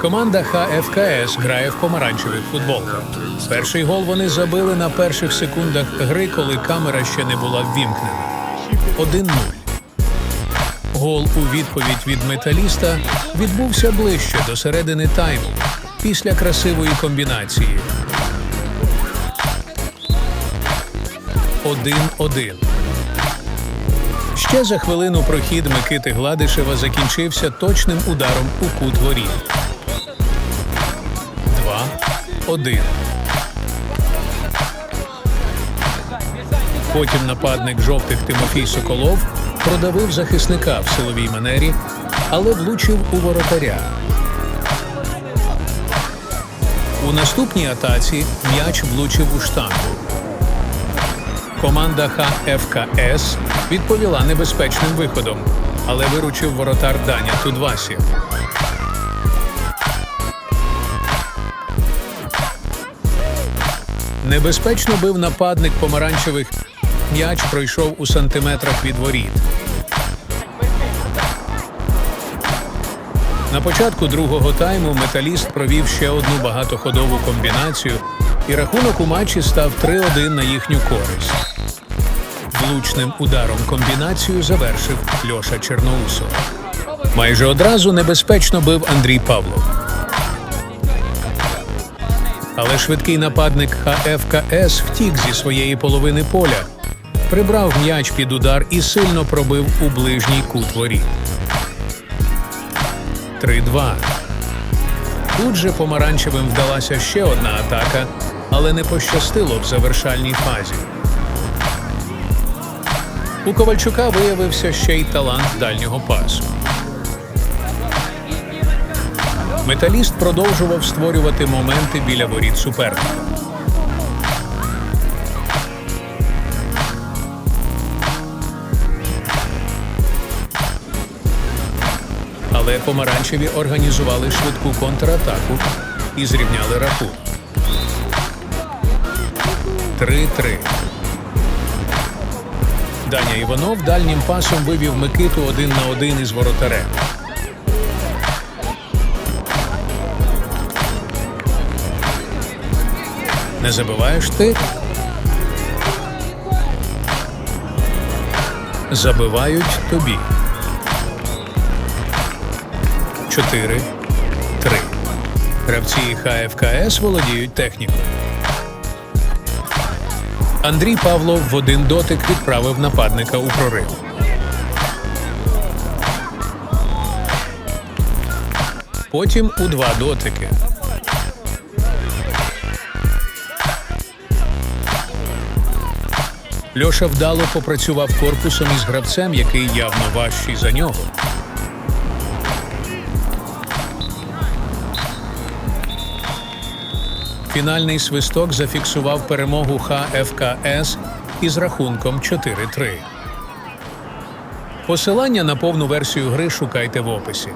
Команда ХФКС грає в помаранчевих футболках. Перший гол вони забили на перших секундах гри, коли камера ще не була ввімкнена. 1-0. Гол у відповідь від металіста відбувся ближче до середини тайму після красивої комбінації. 1-1. Ще за хвилину прохід Микити Гладишева закінчився точним ударом у кут воріт. 2-1. Потім нападник жовтих Тимофій Соколов продавив захисника в силовій манері, але влучив у воротаря. У наступній атаці м'яч влучив у штангу. Команда ХФКС відповіла небезпечним виходом, але виручив воротар Даня Тудвасів. Небезпечно бив нападник помаранчевих. М'яч пройшов у сантиметрах від воріт. На початку другого тайму металіст провів ще одну багатоходову комбінацію, і рахунок у матчі став 3-1 на їхню користь. Влучним ударом комбінацію завершив Льоша Черноусов. Майже одразу небезпечно бив Андрій Павлов. Але швидкий нападник ХФКС втік зі своєї половини поля, прибрав м'яч під удар і сильно пробив у ближній кут воріт. 3-2. Тут же помаранчевим вдалася ще одна атака, але не пощастило в завершальній фазі. У Ковальчука виявився ще й талант дальнього пасу. Металіст продовжував створювати моменти біля воріт суперника. Але помаранчеві організували швидку контратаку і зрівняли рахунок. 3-3. Даня Іванов дальнім пасом вивів Микиту один на один із воротарем. Не забиваєш ти? Забивають тобі. 4 3 Гравці ХФКС володіють технікою. Андрій Павлов в один дотик відправив нападника у прорив. Потім у два дотики. Льоша вдало попрацював корпусом із гравцем, який явно важчий за нього. Фінальний свисток зафіксував перемогу ХФКС із рахунком 4-3. Посилання на повну версію гри шукайте в описі.